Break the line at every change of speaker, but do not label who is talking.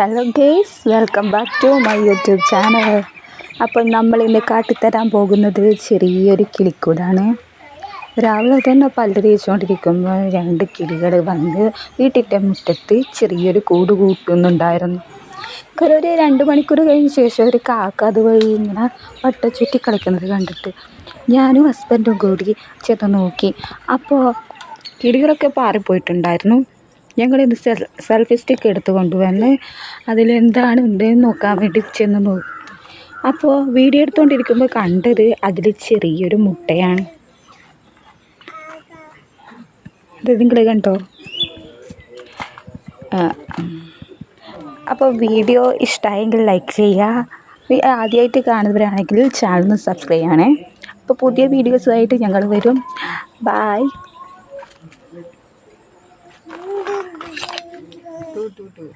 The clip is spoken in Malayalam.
Hello guys welcome back to my YouTube channel അപ്പോൾ നമ്മൾ ഇന്ന് കാട്ടിത്തരാൻ പോകുന്നത് ചെറിയൊരു കിളിക്കൂടാണ്. രാവിലെ തന്നെ പല്ല് തേച്ചുകൊണ്ടിരിക്കുമ്പോൾ രണ്ട് കിളികൾ വന്ന് വീട്ടിന്റെ മുറ്റത്ത് ചെറിയൊരു കൂട് കൂട്ടുന്നുണ്ടായിരുന്നു. ഒരു രണ്ട് മണിക്കൂർ കഴിഞ്ഞ ശേഷം ഒരു കാക്ക അതുവഴി ഇങ്ങനെ വട്ട ചുറ്റി കളിക്കുന്നത് കണ്ടിട്ട് ഞാനും ഹസ്ബൻഡും കൂടി ചെന്ന് നോക്കി. അപ്പോൾ കിളികളൊക്കെ പാറിപ്പോയിട്ടുണ്ടായിരുന്നു. ഞങ്ങളിന്ന് സെൽ സെൽഫി സ്റ്റിക്ക് എടുത്ത് കൊണ്ടുവന്ന് അതിലെന്താണ് ഉണ്ടെന്ന് നോക്കാൻ വേണ്ടി ചെന്ന് നോക്കി അപ്പോൾ വീഡിയോ എടുത്തുകൊണ്ടിരിക്കുമ്പോൾ കണ്ടത് അതിൽ ചെറിയൊരു മുട്ടയാണ്. ഇത് നിങ്ങൾ കണ്ടോ? അപ്പോൾ വീഡിയോ ഇഷ്ടമായെങ്കിൽ ലൈക്ക് ചെയ്യുക ആദ്യമായിട്ട് കാണുന്നവരാണെങ്കിൽ ചാനൽ സബ്സ്ക്രൈബ് ചെയ്യണേ. അപ്പോൾ പുതിയ വീഡിയോസുമായിട്ട് ഞങ്ങൾ വരും. Bye
to to to